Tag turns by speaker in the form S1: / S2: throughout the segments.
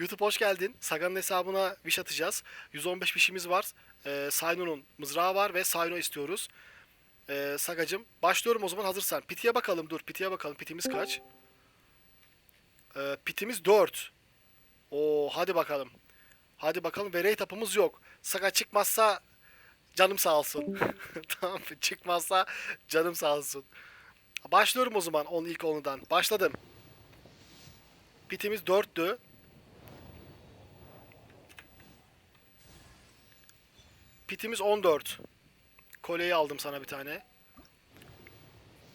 S1: YouTube hoş geldin. Saga'nın hesabına wish atacağız. 115 wish'imiz var. Ee, Sayno'nun mızrağı var ve Sayno istiyoruz. Ee, Sagacım başlıyorum o zaman hazırsan. Piti'ye bakalım dur. Piti'ye bakalım. Pitimiz kaç? Ee, pitimiz 4. Oo hadi bakalım. Hadi bakalım ve rate up'ımız yok. Saga çıkmazsa canım sağ olsun. tamam? Çıkmazsa canım sağ olsun. Başlıyorum o zaman onun ilk onudan. Başladım. Pitimiz 4'tü. Pitimiz 14. Kolyeyi aldım sana bir tane.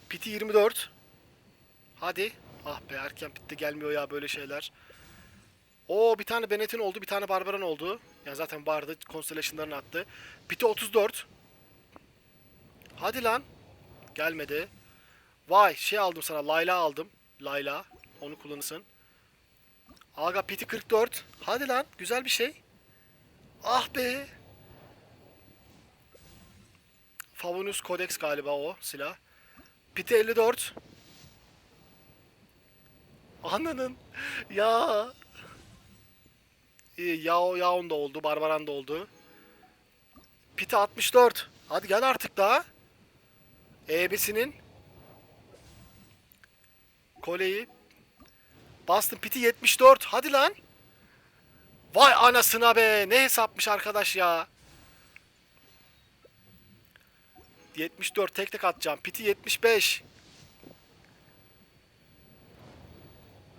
S1: Piti 24. Hadi. Ah be erken pitte gelmiyor ya böyle şeyler. Oo bir tane Bennett'in oldu, bir tane Barbaran oldu. Yani zaten vardı, Constellation'larını attı. Piti 34. Hadi lan. Gelmedi. Vay şey aldım sana, Layla aldım. Layla. Onu kullanırsın. Aga Piti 44. Hadi lan, güzel bir şey. Ah be. Favonius Codex galiba o silah. Piti 54. Ananın. Ya. İyi, Yao Yaon da oldu. Barbaran da oldu. Piti 64. Hadi gel artık daha. EB'sinin koleyi bastım. Piti 74. Hadi lan. Vay anasına be. Ne hesapmış arkadaş ya. 74 tek tek atacağım. Piti 75.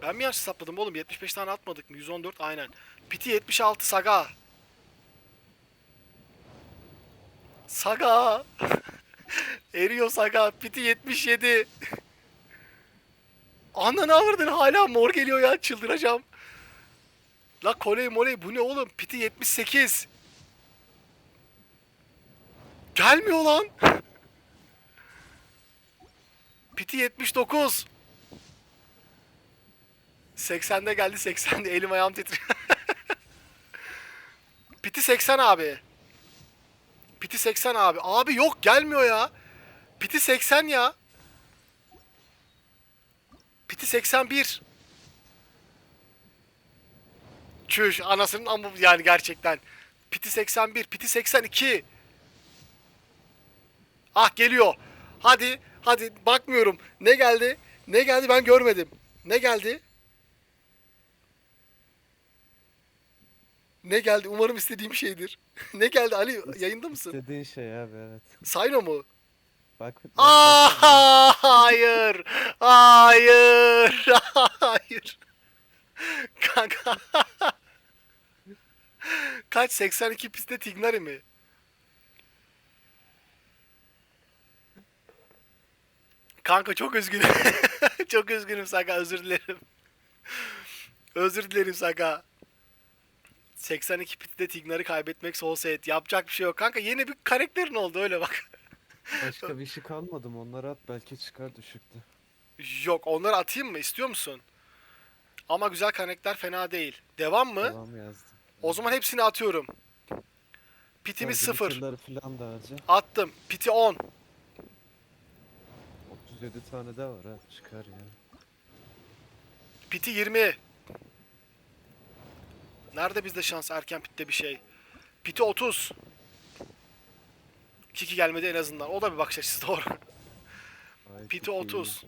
S1: Ben mi yanlış hesapladım oğlum? 75 tane atmadık mı? 114 aynen. Piti 76 Saga. Saga. Eriyor Saga. Piti 77. Ananı avırdın hala mor geliyor ya çıldıracağım. La koley moley bu ne oğlum? Piti 78. Gelmiyor lan. Piti 79. 80'de geldi 80'de elim ayağım titriyor. Piti 80 abi. Piti 80 abi. Abi yok gelmiyor ya. Piti 80 ya. Piti 81. Çüş anasının amı yani gerçekten. Piti 81, Piti 82. Ah geliyor. Hadi, hadi bakmıyorum. Ne geldi? Ne geldi ben görmedim. Ne geldi? Ne geldi? Umarım istediğim şeydir. ne geldi Ali? Yayında mısın?
S2: İstediğin şey abi evet.
S1: Sayno mu?
S2: Bak. bak-
S1: Aa, hayır. Hayır. Hayır. Kanka. Kaç? 82 pistte Tignari mi? Kanka çok üzgünüm. çok üzgünüm Saka özür dilerim. özür dilerim Saka. 82 pitte Tignar'ı kaybetmek soul set. Yapacak bir şey yok. Kanka yeni bir karakterin oldu öyle bak.
S2: Başka bir şey kalmadı mı? Onları at belki çıkar düşüktü.
S1: Yok onları atayım mı? İstiyor musun? Ama güzel karakter fena değil. Devam mı?
S2: Devam yazdım.
S1: O zaman hepsini atıyorum. Pitimiz
S2: Sadece
S1: 0.
S2: bitirleri falan da harca.
S1: Attım. Piti 10.
S2: 37 tane de var ha çıkar ya.
S1: Piti 20. Nerede bizde şans erken pitte bir şey? Piti 30. Kiki gelmedi en azından. O da bir bakış açısı doğru.
S2: Ay,
S1: Piti
S2: çok iyi.
S1: 30.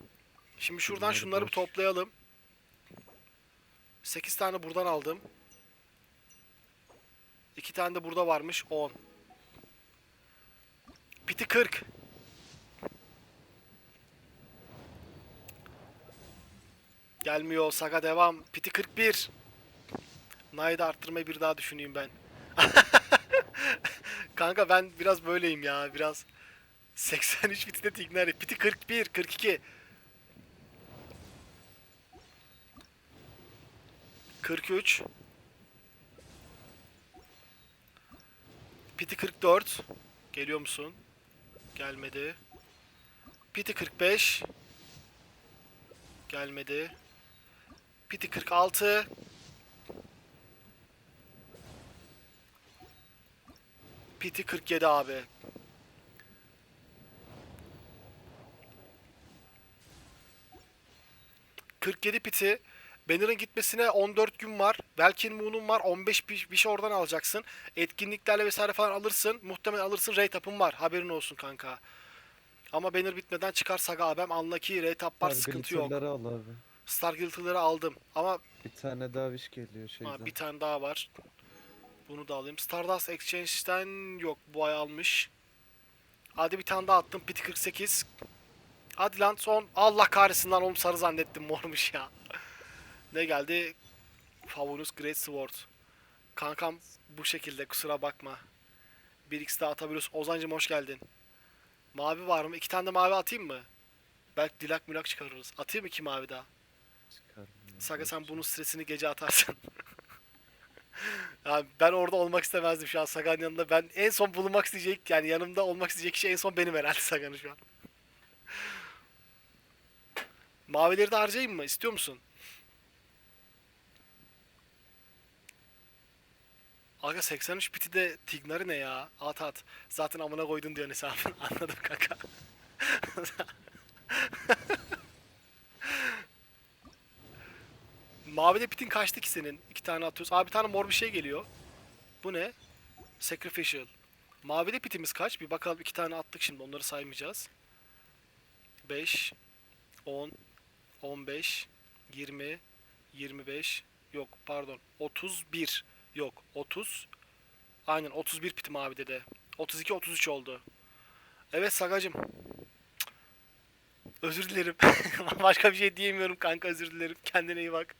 S1: Şimdi şuradan şunları bir toplayalım. 8 tane buradan aldım. 2 tane de burada varmış. 10. Piti 40. Gelmiyor. Saga devam. Piti 41. Nayda arttırmayı bir daha düşüneyim ben. Kanka ben biraz böyleyim ya. Biraz 83 piti de Tignari. Piti 41, 42. 43. Piti 44. Geliyor musun? Gelmedi. Piti 45. Gelmedi. Piti 46. Piti 47 abi. 47 piti Banner'ın gitmesine 14 gün var. Belkin Moon'un var. 15 bir, bir şey oradan alacaksın. Etkinliklerle vesaire falan alırsın. Muhtemelen alırsın. Rate up'ın var. Haberin olsun kanka. Ama Banner bitmeden çıkar Saga abim. Unlucky rate up var. Sıkıntı yok.
S2: Al abi.
S1: Star Guild'ları aldım. Ama
S2: Bir tane daha wish geliyor şeyden.
S1: ha, bir tane daha var. Bunu da alayım. Stardust Exchange'den yok. Bu ay almış. Hadi bir tane daha attım. Piti 48. Hadi lan son. Allah kahretsin lan oğlum sarı zannettim mormuş ya. ne geldi? Favunus Great Sword. Kankam bu şekilde kusura bakma. 1x daha atabiliyorsun. Ozancım hoş geldin. Mavi var mı? İki tane de mavi atayım mı? Belki dilak milak çıkarırız. Atayım mı iki mavi daha? Saga sen bunun stresini gece atarsın. yani ben orada olmak istemezdim şu an Saga'nın yanında. Ben en son bulunmak isteyecek yani yanımda olmak isteyecek kişi en son benim herhalde Saga'nın şu an. Mavileri de harcayayım mı? İstiyor musun? Aga 83 biti de Tignar'ı ne ya? At at. Zaten amına koydun diyor hesabın. Anladım kanka. Mavide pitin kaçtı ki senin? İki tane atıyoruz. Abi bir tane mor bir şey geliyor. Bu ne? Sacrificial. Mavide pitimiz kaç? Bir bakalım iki tane attık şimdi onları saymayacağız. 5 10 15 20 25 yok pardon 31 yok 30 aynen 31 pit mavide de 32 33 oldu. Evet Sagacım. Özür dilerim. Başka bir şey diyemiyorum kanka özür dilerim. Kendine iyi bak.